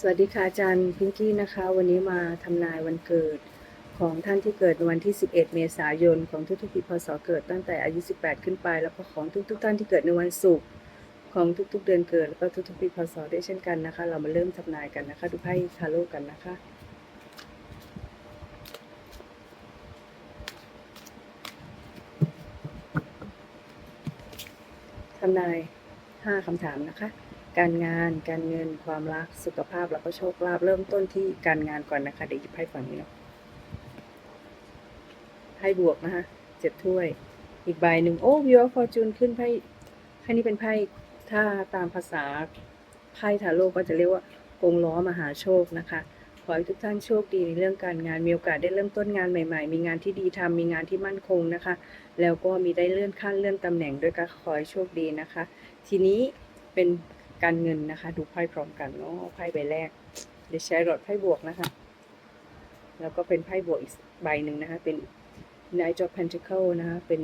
สวัสดีค่ะอาจารย์พิงกี้นะคะ วันนี้มาทำนายวันเกิดของท่านที่เกิดวันที่ 11 เมษายน ของทุกๆปีพศเกิดตั้งแต่อายุ 18 ขึ้นไป แล้วก็ของทุกๆท่านที่เกิดในวันศุกร์ของทุกๆเดือนเกิดแล้วก็ทุกๆปีพศด้เช่นกันนะคะ เรามาเริ่มทำนายกันนะคะ ดูไพ่ทาโร่กันนะคะทำนาย 5คำถามนะคะ การงาน การเงิน ความรัก สุขภาพ แล้วก็โชคลาภ เริ่มต้นที่การงานก่อนนะคะ เดี๋ยวหยิบไพ่ฝั่งนี้เนาะไพ่บวกนะคะเจ็ดถ้วย อีกใบหนึ่งโอ้วิวฟอร์จูนขึ้นไพ่ไพ่นี้เป็นไพ่ถ้าตามภาษาไพ่ทาโร่ก็จะเรียกว่ากงล้อมหาโชคนะคะ ขอให้ทุกท่านโชคดีในเรื่องการงาน มีโอกาสได้เริ่มต้นงานใหม่ ๆ มีงานที่ดีทำมีงานที่มั่นคงนะคะ แล้วก็มีได้เลื่อนขั้นเลื่อนตำแหน่งด้วยก็ขอให้โชคดีนะคะ ทีนี้เป็น การเงินนะคะ ดูไพ่พร้อมกันเนาะไพ่ใบแรกเดี๋ยวใช้รถไพ่บวกนะคะ แล้วก็เป็นไพ่บวกอีกใบหนึ่งนะคะ เป็น Knight of Pentacle นะคะ เป็น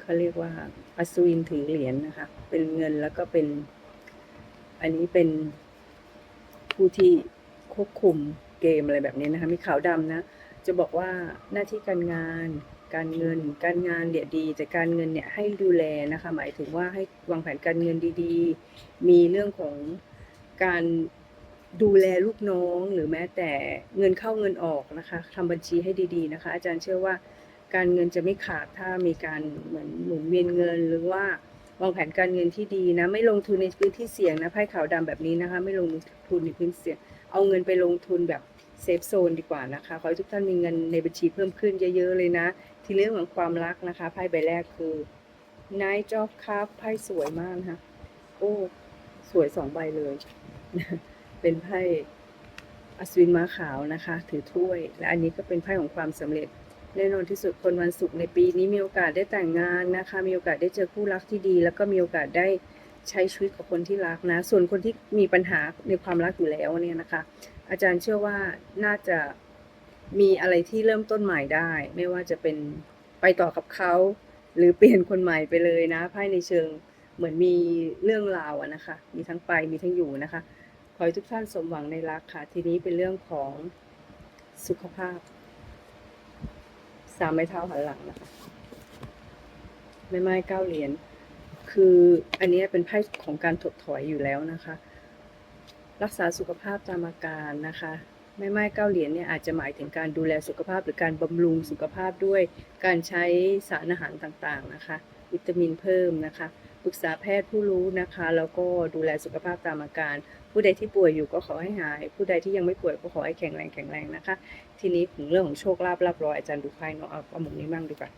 เขาเรียกว่าอัศวินถือเหรียญนะคะ เป็นเงินแล้วก็เป็น อันนี้เป็นผู้ที่ควบคุมเกมอะไรแบบนี้นะคะ มีขาวดำนะ จะบอกว่าหน้าที่การงาน การเงิน การงานเนี่ยดีแต่การเงินเนี่ยให้ดูแลนะคะ หมายถึงว่าให้วางแผนการเงินดีๆ มีเรื่องของการดูแลลูกน้องหรือแม้แต่เงินเข้าเงินออกนะคะทำบัญชีให้ดีๆนะคะ อาจารย์เชื่อว่าการเงินจะไม่ขาดถ้ามีการเหมือนหมุนเวียนเงิน หรือว่าวางแผนการเงินที่ดีนะไม่ลงทุนในพื้นที่เสี่ยงนะไพ่ขาวดำแบบนี้นะคะ ไม่ลงทุนในพื้นเสี่ยง เอาเงินไปลงทุนแบบ เซฟโซนดีกว่านะคะ ขอให้ทุกท่านมีเงินในบัญชีเพิ่มขึ้นเยอะๆเลยนะ ที่เรื่องของความรักนะคะไพ่ใบแรกคือ Knight of Cup ไพ่สวยมากนะคะโอ้สวยสองใบเลย เป็นไพ่อัศวินม้าขาวนะคะ ถือถ้วย และอันนี้ก็เป็นไพ่ของความสำเร็จแน่นอนที่สุดคนวันศุกร์ในปีนี้มีโอกาสได้แต่งงานนะคะ มีโอกาสได้เจอคู่รักที่ดี แล้วก็มีโอกาสได้ ใช้ชีวิตกับคนที่รักนะ ส่วนคนที่มีปัญหาในความรักอยู่แล้วเนี่ยนะคะ อาจารย์เชื่อว่าน่าจะมีอะไรที่เริ่มต้นใหม่ได้ ไม่ว่าจะเป็นไปต่อกับเขา หรือเปลี่ยนคนใหม่ไปเลยนะไพ่ในเชิงเหมือนมีเรื่องราวอะนะคะ มีทั้งไปมีทั้งอยู่นะคะ ขอให้ทุกท่านสมหวังในรักค่ะ ทีนี้เป็นเรื่องของสุขภาพ สามไม้เท้าหันหลังนะคะแม่ไม้เก้าเหรียญ คืออันนี้เป็นไพ่ของการถดถอยอยู่แล้วนะคะ รักษาสุขภาพตามอาการนะคะแม่ไม้เก้าเหรียญเนี่ยอาจจะหมายถึงการดูแลสุขภาพหรือการบำรุงสุขภาพด้วย การใช้สารอาหารต่างๆนะคะ วิตามินเพิ่มนะคะปรึกษาแพทย์ผู้รู้นะคะ แล้วก็ดูแลสุขภาพตามอาการ ผู้ใดที่ป่วยอยู่ก็ขอให้หาย ผู้ใดที่ยังไม่ป่วยก็ขอให้แข็งแรงแข็งแรงนะคะ ทีนี้ถึงเรื่องของโชคลาภลาบรอยอาจารย์ดูไพ่เนาะเอาเอาหมุนนี้มั่งดีกว่า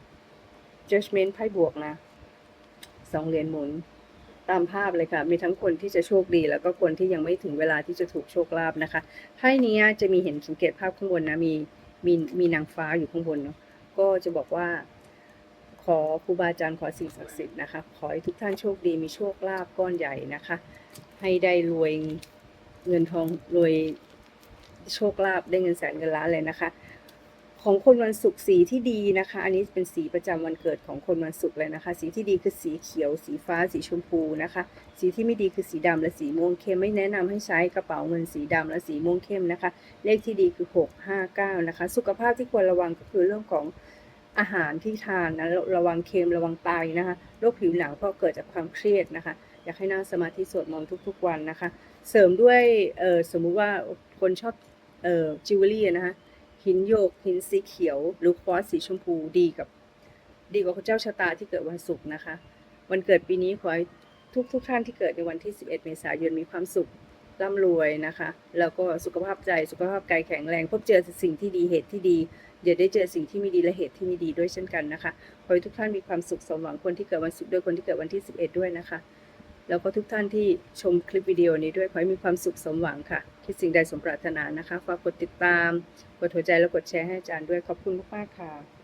judgment ไพ่บวกนะ สองเหรียญหมุน ตามภาพเลยค่ะ มีทั้งคนที่จะโชคดี แล้วก็คนที่ยังไม่ถึงเวลาที่จะถูกโชคลาภนะคะไพ่นี้จะมีเห็นสังเกตภาพข้างบนนะมีมีมีนางฟ้าอยู่ข้างบนเนาะก็จะบอกว่า ขอครูบาอาจารย์ขอสิ่งศักดิ์สิทธิ์นะคะขอให้ทุกท่านโชคดีมีโชคลาภก้อนใหญ่นะคะ ให้ได้รวยเงินทองรวยโชคลาภได้เงินแสนเงินล้านเลยนะคะ ของคนวันศุกร์สีที่ดีนะคะ อันนี้เป็นสีประจำวันเกิดของคนวันศุกร์เลยนะคะ สีที่ดีคือสีเขียว สีฟ้า สีชมพูนะคะ สีที่ไม่ดีคือสีดำและสีม่วงเข้มไม่แนะนำให้ใช้กระเป๋าเงินสีดำและสีม่วงเข้มนะคะ เลขที่ดีคือ 6 5 9 นะคะ สุขภาพที่ควรระวังก็คือเรื่องของอาหารที่ทานนะระวังเค็มระวังไตนะคะโรคผิวหนังเพราะเกิดจากความเครียดนะคะ อยากให้นั่งสมาธิสวดมนต์ทุก ๆ วันนะคะ เสริมด้วยสมมุติว่าคนชอบออจิวเวลรี่นะคะ หินโยก หินสีเขียว หรือควอตซ์สีชมพูดีกับ ดีกว่าเจ้าชะตาที่เกิดวันศุกร์นะคะ วันเกิดปีนี้ขอให้ทุกทุกท่านที่เกิดในวันที่ 11 เมษายนมีความสุขร่ำรวยนะคะ แล้วก็สุขภาพใจสุขภาพกายแข็งแรง พบเจอสิ่งที่ดีเหตุที่ดีอย่าได้เจอสิ่งที่ไม่ดีและเหตุที่ไม่ดีด้วยเช่นกันนะคะขอให้ทุกท่านมีความสุขสมหวังคนที่เกิดวันศุกร์ด้วยคนที่เกิดวันที่ 11 ด้วยนะคะ แล้วก็ทุกท่านที่ชมคลิปวิดีโอนี้ด้วยขอให้มีความสุขสมหวังค่ะ คิดสิ่งใดสมปรารถนานะคะ ฝากกดติดตาม กดหัวใจแล้วกดแชร์ให้อาจารย์ด้วย ขอบคุณมากๆค่ะ